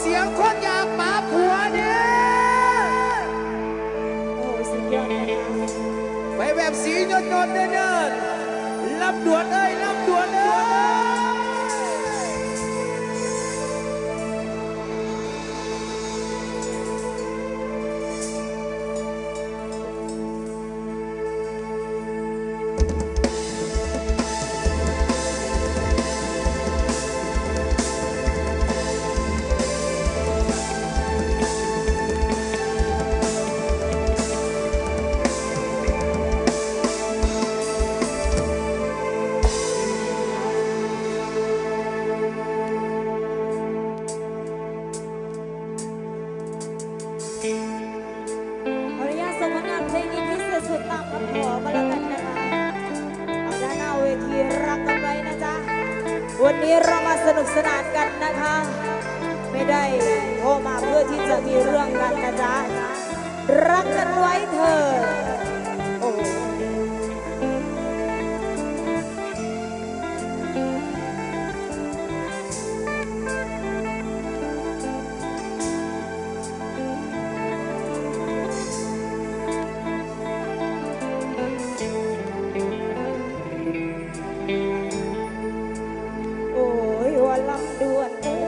เสียงคนอยากหมาผัวเนี่ยโอ้สิเดยอดไปแบบสีนวลๆเนินๆรับด่วนเอ้ยรั เรามาสนุกสนานกันนะคะ ไม่ได้โทรมาเพื่อที่จะมีเรื่องกันนะจ๊ะ รักกันไว้เถอะ ลำดวนเอ้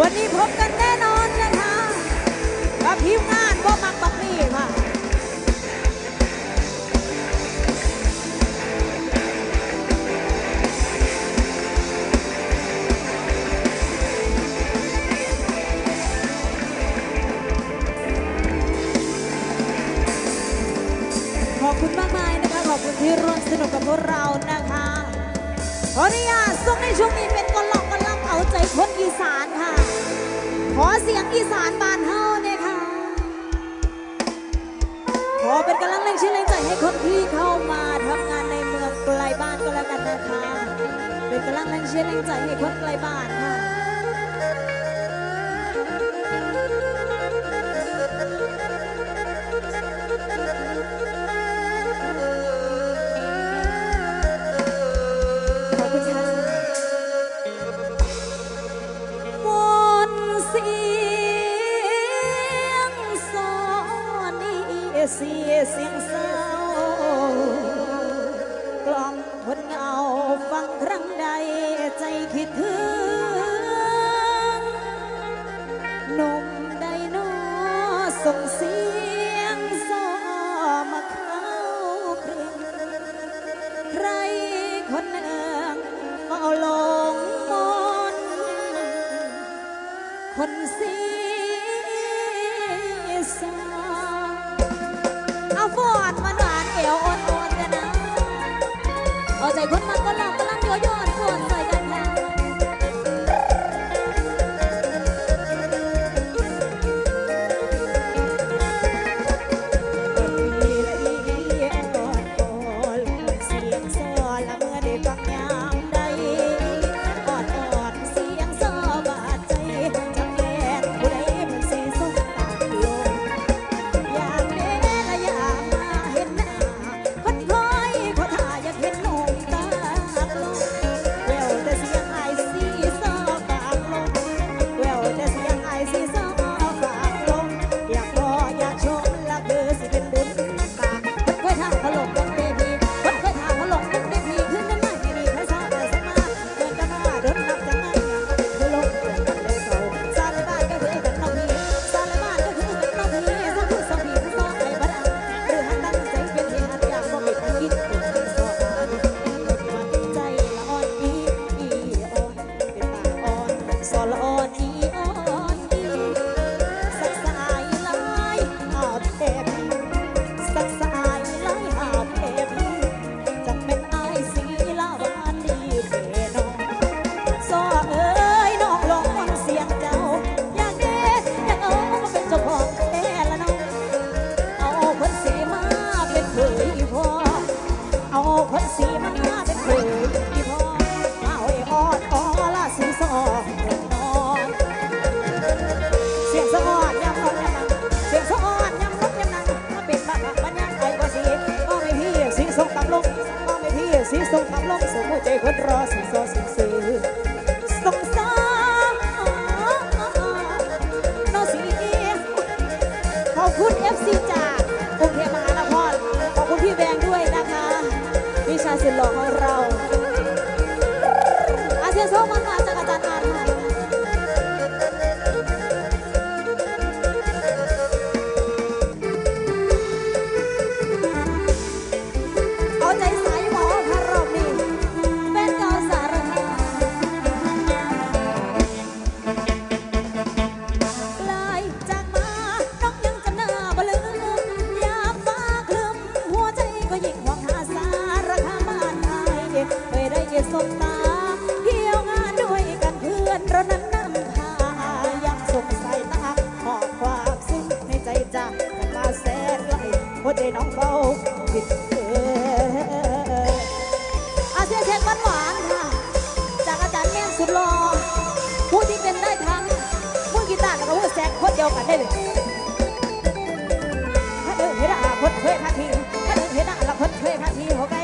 วันนี้พบกันแน่นอนนะคะกับทีมงานว่ามักบักนี่ค่ะขอบคุณมากมายนะคะ ขอบคุณที่ร่วมสนุกกับพวกเรานะคะขออนุญาตส่งในช่วงนี้เป็นกลอง เอาใจคนอีสานค่ะ ขอเสียงอีสานบานเฮาเนี่ยค่ะ ขอเป็นกำลังแรงชื่อแรงใจให้คนที่เข้ามาทำงานในเมืองไกลบ้านก็แล้วกันนะคะ เป็นกำลังแรงชื่อแรงใจให้คนไกลบ้านค่ะ คน ส่งคำลงสู่หัวใจคนรอสิ บ่ไใจน้องเบาผิดเอออาเซียนเทศหวานหวานค่ะ จากอาจารย์แม่นสุดหล่อผู้ที่เป็นได้ทั้งมือกีตาร์แล้วก็บมือแซกคนเดียวกันได้เลยถ้าเดินเห็นอาคนเคยพาทีถ้าเดินเห็นอาละคนเคยพาทีหัวไ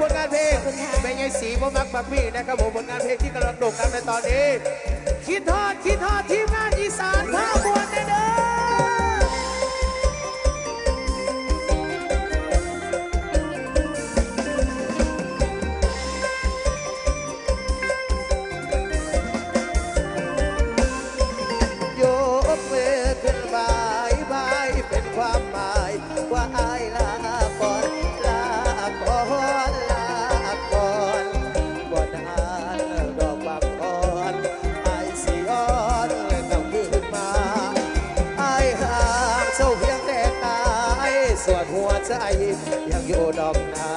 ผลงานเพลงเป็นไงสีพ่อมักปักพี่นะครับผมผลงานเพลงที่กำลังโด่งดังในตอนนี้ คิดทอดคิดทอดทีมงานอีสานท่าบัว ยังอยู่ดอกนา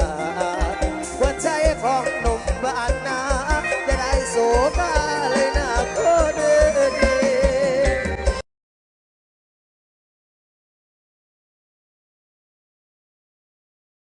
หัวใจของหนุ่มบ้านนาจะได้สูง